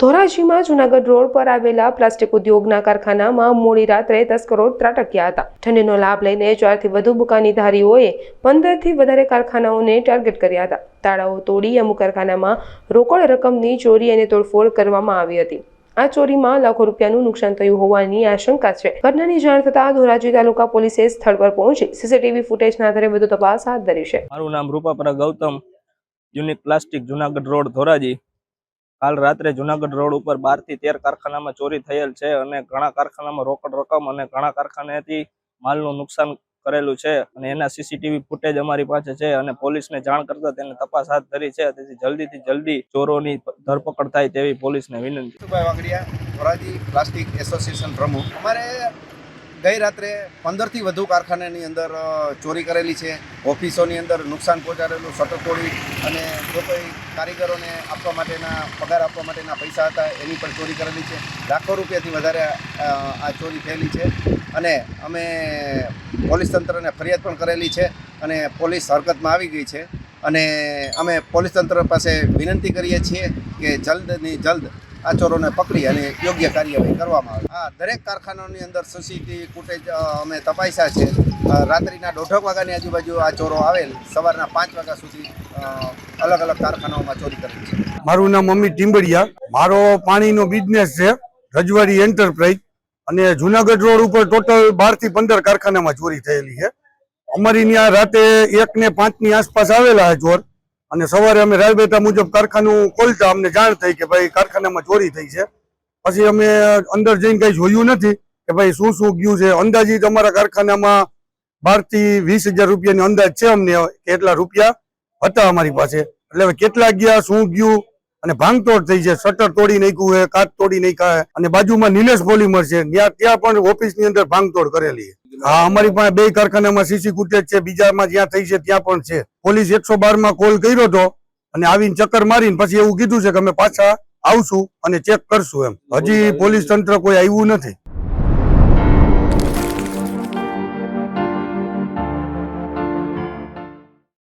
ધોરાજીમાં Junagadh road પર આવેલા plastic ઉદ્યોગના કારખાનામાં મોડી રાત્રે તસ્કરો ત્રાટક્યા હતા. ઠંડીનો લાભ લઈને ચારથી વધુ બુકાનીધારીઓએ પંદરથી વધારે કારખાનાઓને ટાર્ગેટ કર્યા હતા. તાળાઓ તોડી અમુક કારખાનામાં રોકડ રકમની ચોરી અને તોડફોડ કરવામાં આવી હતી. આ ચોરીમાં લાખો રૂપિયાનું નુકસાન થયું હોવાની આશંકા છે. ઘટનાની જાણ થતાં ધોરાજી તાલુકા પોલીસે સ્થળ પર પહોંચી સીસીટીવી ફૂટેજના આધારે વધુ તપાસ હાથ ધરી છે. મારું નામ Rupapara Gautam. Unique plastic Junagadh road Dhoraji. કાલ રાત્રે જુનાગઢ રોડ ઉપર બારથી તેર કારખાનામાં ચોરી થયેલ છે અને ઘણા કારખાનામાં રોકડ રકમ અને ઘણા કારખાનેથી માલનું નુકસાન કરેલું છે અને એના સીસીટીવી ફૂટેજ અમારી પાસે છે અને પોલીસને જાણ કરતા તેને તપાસ હાથ ધરી છે. તેથી જલ્દીથી જલ્દી ચોરોની ધરપકડ થાય તેવી પોલીસને વિનંતી. ધોરાજી પ્લાસ્ટિક એસોસિએશન પ્રમુખ. અમારે ગઈ રાત્રે પંદરથી વધુ કારખાનાની અંદર ચોરી કરેલી છે. ઓફિસોની અંદર નુકસાન પહોંચાડેલું શટર તોડી અને જો કોઈ કારીગરોને આપવા માટેના, પગાર આપવા માટેના પૈસા હતા, એની પણ ચોરી કરેલી છે. લાખો રૂપિયાથી વધારે આ ચોરી થયેલી છે. અને અમે પોલીસ તંત્રને ફરિયાદ પણ કરેલી છે અને પોલીસ હરકતમાં આવી ગઈ છે. અને અમે પોલીસ તંત્ર પાસે વિનંતી કરીએ છીએ કે જલ્દની જલ્દ આ ચોરોને પકડી અને યોગ્ય કાર્યવાહી કરવામાં આવે. આ દરેક કારખાનાની અંદર સીસીટીવી ફૂટેજ અમે તપાસ્યા છે. રાત્રિના દોઢક વાગ્યાની આજુબાજુ આ ચોરો આવેલ. સવારના પાંચ વાગ્યા સુધી અલગ અલગ કારખાનાઓમાં ચોરી કરેલ છે. મારું નામ મમ્મી ટીમ્બડિયા મારો પાણીનો બિઝનેસ છે, રજવાડી એન્ટરપ્રાઇઝ અને જુનાગઢ રોડ ઉપર ટોટલ બારથી પંદર કારખાનામાં ચોરી થયેલી છે. અમારી ત્યાં રાતે એક ને પાંચની આસપાસ આવેલા ચોર. અને સવારે અમે રાયબેટા મુજબ કારખાનું ખોલતા અમને જાણ થઈ કે ભાઈ કારખાનામાં ચોરી થઈ છે. પછી અમે અંદર જઈને કઈ જોયું નથી કે ભાઈ શું શું ગયું છે. અંદાજિત અમારા કારખાનામાં બારથી વીસ હજાર રૂપિયાની અંદાજ છે અમને કે એટલા રૂપિયા હતા અમારી પાસે. એટલે કેટલા ગયા, શું ગયું અને ભાંગતોડ થઈ છે શટર તોડી નાખ્યું છે કાચ તોડી નાખ્યા અને બાજુમાં નિલેશ પોલીમર છે. ત્યાં ત્યાં પણ ઓફિસની અંદર ભાંગતોડ કરેલી હા અમારી પાસે બે કારખાનામાં સીસી ફૂટેજ છે બીજામાં જ્યાં થઈ છે ત્યાં પણ છે. પોલીસ એકસો બારમાં કોલ કર્યો હતો અને આવીને ચક્કર મારીને પછી એવું કીધું છે કે અમે પાછા આવશું અને ચેક કરશું એમ. હજી પોલીસ તંત્ર કોઈ આવ્યું નથી.